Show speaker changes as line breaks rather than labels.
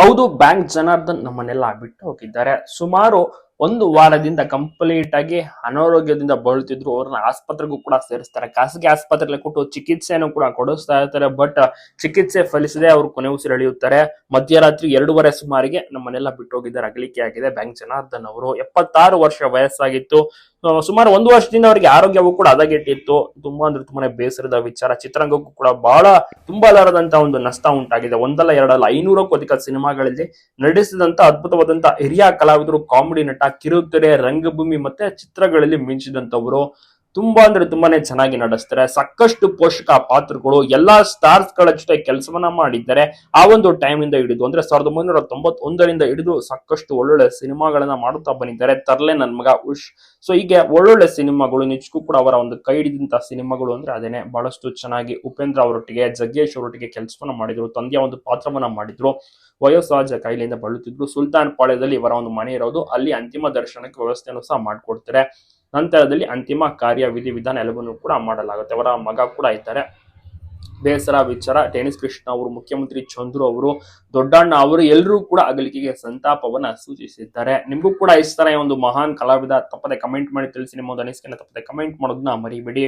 ಹೌದು, ಬ್ಯಾಂಕ್ ಜನಾರ್ದನ್ ನಮ್ಮನ್ನೆಲ್ಲ ಬಿಟ್ಟು ಹೋಗಿದ್ದಾರೆ. ಸುಮಾರು ಒಂದು ವಾರದಿಂದ ಕಂಪ್ಲೀಟ್ ಆಗಿ ಅನಾರೋಗ್ಯದಿಂದ ಬಳಲ್ತಿದ್ರು. ಅವ್ರನ್ನ ಆಸ್ಪತ್ರೆಗೂ ಕೂಡ ಸೇರಿಸ್ತಾರೆ. ಖಾಸಗಿ ಆಸ್ಪತ್ರೆಗೆ ಕೊಟ್ಟು ಚಿಕಿತ್ಸೆಯನ್ನು ಕೂಡ ಕೊಡಿಸ್ತಾ ಇರ್ತಾರೆ. ಬಟ್ ಚಿಕಿತ್ಸೆ ಫಲಿಸದೆ ಅವರು ಕೊನೆ ಉಸಿರೆಳೆಯುತ್ತಾರೆ ಮಧ್ಯರಾತ್ರಿ ಎರಡೂವರೆ ಸುಮಾರಿಗೆ ನಮ್ಮನ್ನೆಲ್ಲ ಬಿಟ್ಟು ಹೋಗಿದ್ದಾರೆ. ಅಗಲಿಕೆ ಆಗಿದೆ. ಬ್ಯಾಂಕ್ ಜನಾರ್ದನ್ ಅವರು ಎಪ್ಪತ್ತಾರು ವರ್ಷ ವಯಸ್ಸಾಗಿತ್ತು. ಸುಮಾರು ಒಂದು ವರ್ಷದಿಂದ ಅವರಿಗೆ ಆರೋಗ್ಯವೂ ಕೂಡ ಹದಗೆಟ್ಟಿತ್ತು. ತುಂಬಾ ಅಂದ್ರೆ ತುಂಬಾನೇ ಬೇಸರದ ವಿಚಾರ. ಚಿತ್ರರಂಗಕ್ಕೂ ಕೂಡ ಬಹಳ ತುಂಬಲಾರದಂತ ಒಂದು ನಷ್ಟ ಉಂಟಾಗಿದೆ. ಒಂದಲ್ಲ ಎರಡಲ್ಲ, ಐನೂರಕ್ಕೂ ಅಧಿಕ ಸಿನಿಮಾಗಳಲ್ಲಿ ನಡೆಸಿದಂತ ಅದ್ಭುತವಾದಂತ ಹಿರಿಯ ಕಲಾವಿದರು ಕಾಮಿಡಿ ನಟ ಕಿರುತೆರೆ ರಂಗಭೂಮಿ ಮತ್ತೆ ಚಿತ್ರಗಳಲ್ಲಿ ಮಿಂಚಿದಂತವರು ತುಂಬಾ ಅಂದ್ರೆ ತುಂಬಾನೇ ಚೆನ್ನಾಗಿ ನಡೆಸ್ತಾರೆ. ಸಾಕಷ್ಟು ಪೋಷಕ ಪಾತ್ರಗಳು, ಎಲ್ಲಾ ಸ್ಟಾರ್ಸ್ಗಳ ಜೊತೆ ಕೆಲಸವನ್ನ ಮಾಡಿದ್ದಾರೆ. ಆ ಒಂದು ಟೈಮ್ ಇಂದ ಹಿಡಿದು ಅಂದ್ರೆ ಸಾವಿರದ ಒಂಬೈನೂರ ತೊಂಬತ್ತೊಂದರಿಂದ ಹಿಡಿದು ಸಾಕಷ್ಟು ಒಳ್ಳೊಳ್ಳೆ ಸಿನಿಮಾಗಳನ್ನ ಮಾಡುತ್ತಾ ಬಂದಿದ್ದಾರೆ. ತರ್ಲೆ ನನ್ ಮಗ ಉಶ್ ಸೊ ಹೀಗೆ ಒಳ್ಳೊಳ್ಳೆ ಸಿನಿಮಾಗಳು, ನಿಜಕ್ಕೂ ಕೂಡ ಅವರ ಒಂದು ಕೈ ಹಿಡಿದಂತ ಸಿನಿಮಾಗಳು ಅಂದ್ರೆ ಅದೇನೆ ಬಹಳಷ್ಟು ಚೆನ್ನಾಗಿ ಉಪೇಂದ್ರ ಅವರೊಟ್ಟಿಗೆ, ಜಗ್ಗೇಶ್ ಅವರೊಟ್ಟಿಗೆ ಕೆಲಸವನ್ನ ಮಾಡಿದ್ರು ತಂದೆಯ ಒಂದು ಪಾತ್ರವನ್ನ ಮಾಡಿದ್ರು ವಯೋಸಹಜ ಕಾಯಿಲೆಯಿಂದ ಬಳಲುತ್ತಿದ್ರು. ಸುಲ್ತಾನ್ ಪಾಳ್ಯದಲ್ಲಿ ಇವರ ಒಂದು ಮನೆ ಇರೋದು, ಅಲ್ಲಿ ಅಂತಿಮ ದರ್ಶನಕ್ಕೆ ವ್ಯವಸ್ಥೆಯನ್ನು ಸಹ ಮಾಡಿಕೊಡ್ತಾರೆ. ನಂತರದಲ್ಲಿ ಅಂತಿಮ ಕಾರ್ಯ, ವಿಧಿ, ವಿಧಾನ ಎಲ್ಲವನ್ನೂ ಕೂಡ ಮಾಡಲಾಗುತ್ತೆ. ಅವರ ಮಗ ಕೂಡ ಇದ್ದಾರೆ. ಬೇಸರ, ವಿಚಾರ, ಟೆನಿಸ್ ಕೃಷ್ಣ ಅವರು, ಮುಖ್ಯಮಂತ್ರಿ ಚಂದ್ರು ಅವರು, ದೊಡ್ಡಣ್ಣ ಅವರು ಎಲ್ಲರೂ ಕೂಡ ಅಗಲಿಕೆಗೆ ಸಂತಾಪವನ್ನ ಸೂಚಿಸಿದ್ದಾರೆ. ನಿಮಗೂ ಕೂಡ ಇಷ್ಟ ಈ ಒಂದು ಮಹಾನ್ ಕಲಾವಿದ ತಪ್ಪದೆ ಕಮೆಂಟ್ ಮಾಡಿ ತಿಳಿಸಿ. ನಿಮ್ಮ ಒಂದು ಅನಿಸಿಕೆಯನ್ನು ತಪ್ಪದೆ ಕಮೆಂಟ್ ಮಾಡೋದನ್ನ ಮರಿಬೇಡಿ.